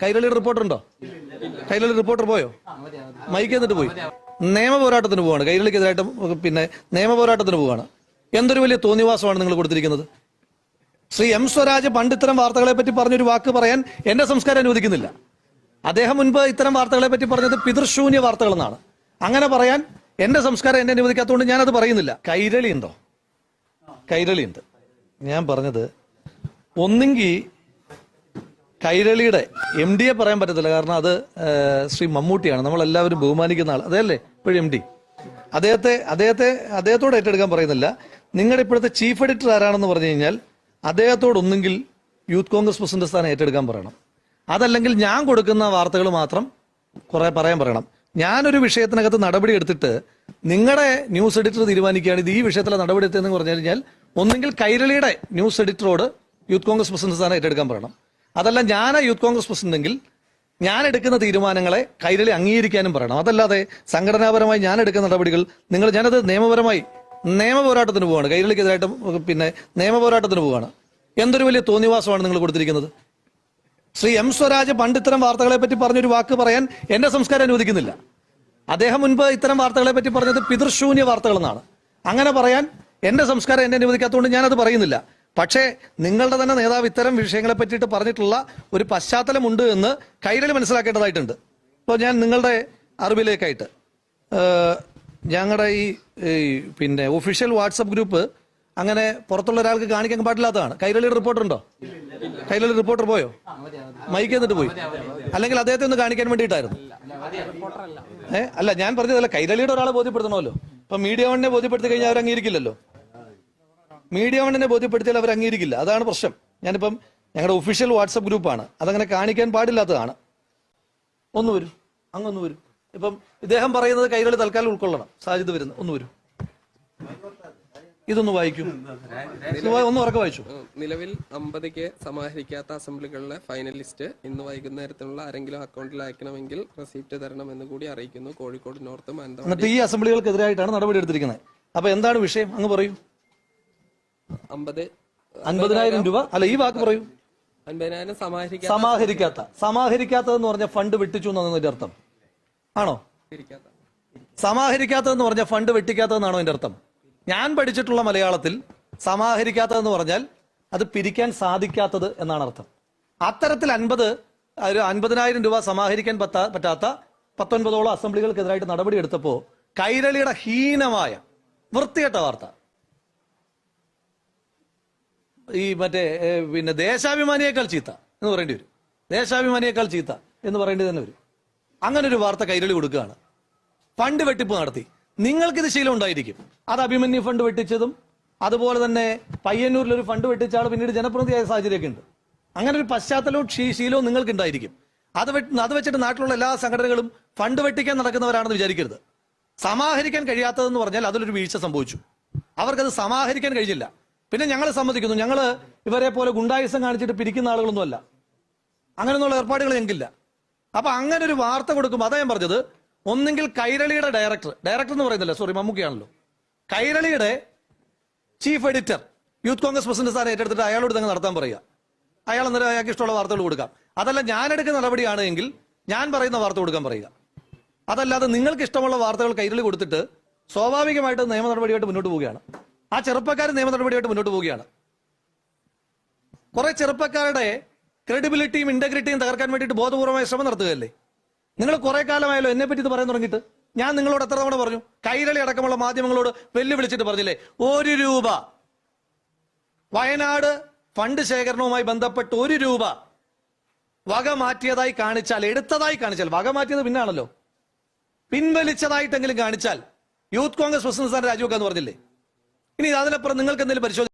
Kairali reporter ഉണ്ടോ? Kairali reporter പോയോ? Mic എന്നിട്ട് പോയി. നിയമ പോരാട്ടത്തിന് പോവാണ്. കൈരളിക്കെതിരായിട്ട് പിന്നെ നിയമ പോരാട്ടത്തിന് പോവാണ്. എന്തൊരു വലിയ തോന്നിവാസമാണ് നിങ്ങൾ കൊടുത്തിരിക്കുന്നത്? ശ്രീ എം സ്വരാജ് പണ്ട് ഇത്തരം വാർത്തകളെ പറ്റി പറഞ്ഞൊരു വാക്ക് പറയാൻ എന്റെ സംസ്കാരം അനുവദിക്കുന്നില്ല. അദ്ദേഹം മുൻപ് ഇത്തരം വാർത്തകളെ പറ്റി പറഞ്ഞത് പിതൃശൂന്യ വാർത്തകൾ എന്നാണ് അങ്ങനെ പറയാൻ എന്റെ സംസ്കാരം എന്നെ അനുവദിക്കാത്തതുകൊണ്ട് ഞാൻ അത് പറയുന്നില്ല. കൈരളി ഉണ്ടോ കൈരളി ഉണ്ട് ഞാൻ പറഞ്ഞത് ഒന്നെങ്കിൽ കൈരളിയുടെ എം ഡിയെ പറയാൻ പറ്റത്തില്ല. കാരണം അത് ശ്രീ മമ്മൂട്ടിയാണ്. നമ്മളെല്ലാവരും ബഹുമാനിക്കുന്ന ആൾ അതല്ലേ? ഇപ്പോഴും എം ഡി അദ്ദേഹത്തെ അദ്ദേഹത്തെ അദ്ദേഹത്തോട് ഏറ്റെടുക്കാൻ പറയുന്നില്ല. നിങ്ങളുടെ ഇപ്പോഴത്തെ ചീഫ് എഡിറ്റർ ആരാണെന്ന് പറഞ്ഞു കഴിഞ്ഞാൽ അദ്ദേഹത്തോട് ഒന്നെങ്കിൽ യൂത്ത് കോൺഗ്രസ് പ്രസിഡന്റ് സ്ഥാനം ഏറ്റെടുക്കാൻ പറയണം. അതല്ലെങ്കിൽ ഞാൻ കൊടുക്കുന്ന വാർത്തകൾ മാത്രം കുറെ പറയാൻ പറയണം. ഞാനൊരു വിഷയത്തിനകത്ത് നടപടി എടുത്തിട്ട് നിങ്ങളുടെ ന്യൂസ് എഡിറ്റർ തീരുമാനിക്കുകയാണ്. ഇത് ഈ വിഷയത്തിലെ നടപടി എടുത്തതെന്ന് പറഞ്ഞു കഴിഞ്ഞാൽ ഒന്നെങ്കിൽ കൈരളിയുടെ ന്യൂസ് എഡിറ്ററോട് യൂത്ത് കോൺഗ്രസ് പ്രസിഡന്റ് സ്ഥാനം ഏറ്റെടുക്കാൻ പറയണം. അതല്ല ഞാൻ യൂത്ത് കോൺഗ്രസ് പ്രസിഡന്റെങ്കിൽ ഞാൻ എടുക്കുന്ന തീരുമാനങ്ങളെ കൈരളി അംഗീകരിക്കാനും പറയണം. അതല്ലാതെ സംഘടനാപരമായി ഞാൻ എടുക്കുന്ന നടപടികൾ നിങ്ങൾ ഞാനത് നിയമപരമായി നിയമ പോരാട്ടത്തിന് പോവാണ്. കൈരളിക്കെതിരായിട്ട് പിന്നെ നിയമ പോരാട്ടത്തിന് പോവാണ്. എന്തൊരു വലിയ തോന്നിവാസമാണ് നിങ്ങൾ കൊടുത്തിരിക്കുന്നത്? ശ്രീ എം സ്വരാജ് പണ്ട് ഇത്തരം വാർത്തകളെ പറ്റി പറഞ്ഞൊരു വാക്ക് പറയാൻ എന്റെ സംസ്കാരം അനുവദിക്കുന്നില്ല. അദ്ദേഹം മുൻപ് ഇത്തരം വാർത്തകളെ പറ്റി പറഞ്ഞത് പിതൃശൂന്യ വാർത്തകളെന്നാണ്. അങ്ങനെ പറയാൻ എന്റെ സംസ്കാരം എന്നെ അനുവദിക്കാത്തതുകൊണ്ട് ഞാനത് പറയുന്നില്ല. പക്ഷേ നിങ്ങളുടെ തന്നെ നേതാവ് ഇത്തരം വിഷയങ്ങളെ പറ്റിയിട്ട് പറഞ്ഞിട്ടുള്ള ഒരു പശ്ചാത്തലമുണ്ട് എന്ന് കൈരളി മനസ്സിലാക്കേണ്ടതായിട്ടുണ്ട്. ഇപ്പോൾ ഞാൻ നിങ്ങളുടെ അറിവിലേക്കായിട്ട് ഞങ്ങളുടെ ഈ പിന്നെ ഒഫീഷ്യൽ വാട്സപ്പ് ഗ്രൂപ്പ് അങ്ങനെ പുറത്തുള്ള ഒരാൾക്ക് കാണിക്കാൻ പാടില്ലാത്തതാണ്. കൈരളിയുടെ റിപ്പോർട്ടർ ഉണ്ടോ? കൈരളി റിപ്പോർട്ടർ പോയോ? മൈക്ക് എന്നിട്ട് പോയി. അല്ലെങ്കിൽ അദ്ദേഹത്തെ ഒന്ന് കാണിക്കാൻ വേണ്ടിയിട്ടായിരുന്നു. ഏഹ് അല്ല ഞാൻ പറഞ്ഞതല്ല കൈരളിയുടെ ഒരാളെ ബോധ്യപ്പെടുത്തണമല്ലോ. ഇപ്പൊ മീഡിയ വണ്ണിനെ ബോധ്യപ്പെടുത്തി കഴിഞ്ഞാൽ അവർ അംഗീകരിക്കില്ലല്ലോ മീഡിയ വണ്ണിനെ ബോധ്യപ്പെടുത്തിയാൽ അവർ അംഗീകരിക്കില്ല. അതാണ് പ്രശ്നം. ഞാനിപ്പം ഞങ്ങളുടെ ഒഫീഷ്യൽ വാട്സപ്പ് ഗ്രൂപ്പാണ്. അതങ്ങനെ കാണിക്കാൻ പാടില്ലാത്തതാണ്. ഒന്ന് വരൂ. അങ്ങൊന്ന് വരൂ. ഇപ്പം ഇദ്ദേഹം പറയുന്നത് കൈകളിൽ തൽക്കാലം ഉൾക്കൊള്ളണം. സാധ്യത വരുന്നു. ഒന്ന് വരൂ. ഇതൊന്ന് വായിക്കും. ഒന്ന് ഉറക്കെ വായിച്ചു. നിലവിൽ അമ്പതിക്ക് സമാഹരിക്കാത്ത അസംബ്ലികളിലെ ഫൈനലിസ്റ്റ് ഇന്ന് വൈകുന്നേരത്തിനുള്ള ആരെങ്കിലും അക്കൗണ്ടിൽ അയക്കണമെങ്കിൽ റെസീപ്റ്റ് തരണമെന്ന് കൂടി അറിയിക്കുന്നു. കോഴിക്കോട് നോർത്ത് മാനന്തവാടി. ഈ ഈ അസംബ്ലികൾക്കെതിരായിട്ടാണ് നടപടി എടുത്തിരിക്കുന്നത്. അപ്പൊ എന്താണ് വിഷയം? അങ്ങ് പറയൂ. അമ്പത് അൻപതിനായിരം രൂപ? അല്ല ഈ വാക്ക് പറയൂ. അൻപതിനായിരം സമാഹരിക്കാത്ത സമാഹരിക്കാത്ത. സമാഹരിക്കാത്തതെന്ന് പറഞ്ഞ ഫണ്ട് വെട്ടിച്ചു എന്നാണ് അതിന്റെ അർത്ഥം? ആണോ? സമാഹരിക്കാത്തതെന്ന് പറഞ്ഞ ഫണ്ട് വെട്ടിക്കാത്തതെന്നാണോ എന്റെ അർത്ഥം? ഞാൻ പഠിച്ചിട്ടുള്ള മലയാളത്തിൽ സമാഹരിക്കാത്തതെന്ന് പറഞ്ഞാൽ അത് പിരിക്കാൻ സാധിക്കാത്തത് എന്നാണ് അർത്ഥം. അത്തരത്തിൽ അൻപത് ഒരു അൻപതിനായിരം രൂപ സമാഹരിക്കാൻ പറ്റാ പറ്റാത്ത പത്തൊൻപതോളം അസംബ്ലികൾക്കെതിരായിട്ട് നടപടി എടുത്തപ്പോ കൈരളിയുടെ ഹീനമായ വൃത്തികെട്ട വാർത്ത. ഈ മറ്റേ പിന്നെ ദേശാഭിമാനിയേക്കാൾ ചീത്ത എന്ന് പറയേണ്ടി വരും. ദേശാഭിമാനിയേക്കാൾ ചീത്ത എന്ന് പറയേണ്ടി തന്നെ വരും. അങ്ങനെ ഒരു വാർത്ത കൈരളി കൊടുക്കുകയാണ്. ഫണ്ട് വെട്ടിപ്പ് നടത്തി. നിങ്ങൾക്കിത് ശീലം ഉണ്ടായിരിക്കും. അത് അഭിമന്യു ഫണ്ട് വെട്ടിച്ചതും അതുപോലെ തന്നെ പയ്യന്നൂരിൽ ഒരു ഫണ്ട് വെട്ടിച്ച ആൾ പിന്നീട് ജനപ്രതിയായ സാഹചര്യമൊക്കെ ഉണ്ട്. അങ്ങനെ ഒരു പശ്ചാത്തലവും ശീലവും നിങ്ങൾക്ക് ഉണ്ടായിരിക്കും അത് അത് വെച്ചിട്ട് നാട്ടിലുള്ള എല്ലാ സംഘടനകളും ഫണ്ട് വെട്ടിക്കാൻ നടക്കുന്നവരാണെന്ന് വിചാരിക്കരുത്. സമാഹരിക്കാൻ കഴിയാത്തതെന്ന് പറഞ്ഞാൽ അതിലൊരു വീഴ്ച സംഭവിച്ചു. അവർക്കത് സമാഹരിക്കാൻ കഴിഞ്ഞില്ല. പിന്നെ ഞങ്ങൾ സമ്മതിക്കുന്നു. ഞങ്ങൾ ഇവരെ പോലെ ഗുണ്ടായുസം കാണിച്ചിട്ട് പിരിക്കുന്ന ആളുകളൊന്നും അല്ല അങ്ങനെയൊന്നുള്ള ഏർപ്പാടുകൾ ഞങ്ങൾക്കില്ല. അപ്പൊ അങ്ങനെ ഒരു വാർത്ത കൊടുക്കുമ്പോൾ അതാ ഞാൻ പറഞ്ഞത് ഒന്നെങ്കിൽ കൈരളിയുടെ ഡയറക്ടർ ഡയറക്ടർ എന്ന് പറയുന്നില്ല സോറി മമ്മൂക്കയാണല്ലോ. കൈരളിയുടെ chief editor Youth Congress president സ്ഥാനം ഏറ്റെടുത്തിട്ട് അയാളോട് തന്നെ നടത്താൻ പറയുക. അയാൾ അന്നേരം അയാൾക്ക് ഇഷ്ടമുള്ള വാർത്തകൾ കൊടുക്കാം. അതല്ല ഞാൻ എടുക്കുന്ന നടപടിയാണ് എങ്കിൽ ഞാൻ പറയുന്ന വാർത്ത കൊടുക്കാൻ പറയുക. അതല്ലാതെ നിങ്ങൾക്ക് ഇഷ്ടമുള്ള വാർത്തകൾ കൈരളി കൊടുത്തിട്ട് സ്വാഭാവികമായിട്ട് നിയമ നടപടിയായിട്ട് മുന്നോട്ട് പോവുകയാണ്. ആ ചെറുപ്പക്കാർ നിയമ നടപടിയായിട്ട് മുന്നോട്ട് പോവുകയാണ്. കുറെ ചെറുപ്പക്കാരുടെ ക്രെഡിബിലിറ്റിയും ഇന്റഗ്രിറ്റിയും തകർക്കാൻ വേണ്ടിയിട്ട് ബോധപൂർവമായ ശ്രമം നടത്തുകയല്ലേ? നിങ്ങൾ കുറെ കാലമായല്ലോ എന്നെ പറ്റി ഇത് പറയാൻ തുടങ്ങിയിട്ട്. ഞാൻ നിങ്ങളോട് എത്ര തവണ പറഞ്ഞു? കൈരളി അടക്കമുള്ള മാധ്യമങ്ങളോട് വെല്ലുവിളിച്ചിട്ട് പറഞ്ഞില്ലേ? ഒരു രൂപ. വയനാട് ഫണ്ട് ശേഖരണവുമായി ബന്ധപ്പെട്ട് ഒരു രൂപ വക മാറ്റിയതായി കാണിച്ചാൽ എടുത്തതായി കാണിച്ചാൽ വക മാറ്റിയത് പിന്നാണല്ലോ. പിൻവലിച്ചതായിട്ടെങ്കിലും കാണിച്ചാൽ യൂത്ത് കോൺഗ്രസ് പ്രസിഡന്റ് സ്ഥാനം രാജിവെക്കാന്ന് പറഞ്ഞില്ലേ? ഇനി അതിനപ്പുറം നിങ്ങൾക്ക് എന്തെങ്കിലും പരിശോധന